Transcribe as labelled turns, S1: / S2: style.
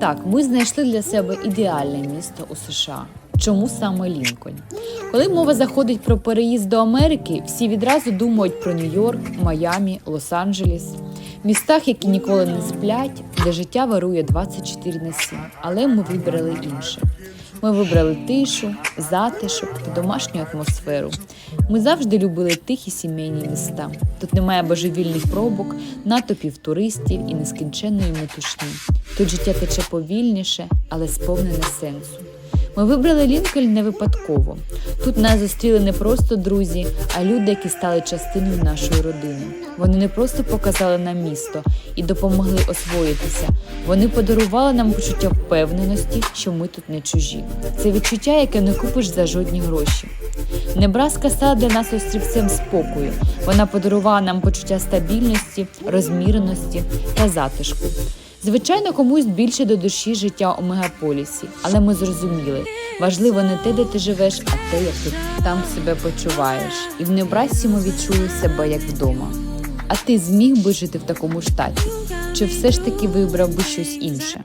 S1: Так, ми знайшли для себе ідеальне місто у США. Чому саме Лінкольн? Коли мова заходить про переїзд до Америки, всі відразу думають про Нью-Йорк, Майамі, Лос-Анджелес, містах, які ніколи не сплять, де життя варує 24 на 7. Але ми вибрали інше. Ми вибрали тишу, затишок та домашню атмосферу. Ми завжди любили тихі сімейні міста. Тут немає божевільних пробок, натопів туристів і нескінченної метушні. Тут життя тече повільніше, але сповнене сенсу. Ми вибрали Лінкольн не випадково. Тут нас зустріли не просто друзі, а люди, які стали частиною нашої родини. Вони не просто показали нам місто і допомогли освоїтися. Вони подарували нам почуття впевненості, що ми тут не чужі. Це відчуття, яке не купиш за жодні гроші. Небраска стала для нас острівцем спокою. Вона подарувала нам почуття стабільності, розміреності та затишку. Звичайно, комусь більше до душі життя у мегаполісі, але ми зрозуміли, важливо не те, де ти живеш, а те, як ти там себе почуваєш. І в Небрасі ми відчули себе як вдома. А ти зміг би жити в такому штаті? Чи все ж таки вибрав би щось інше?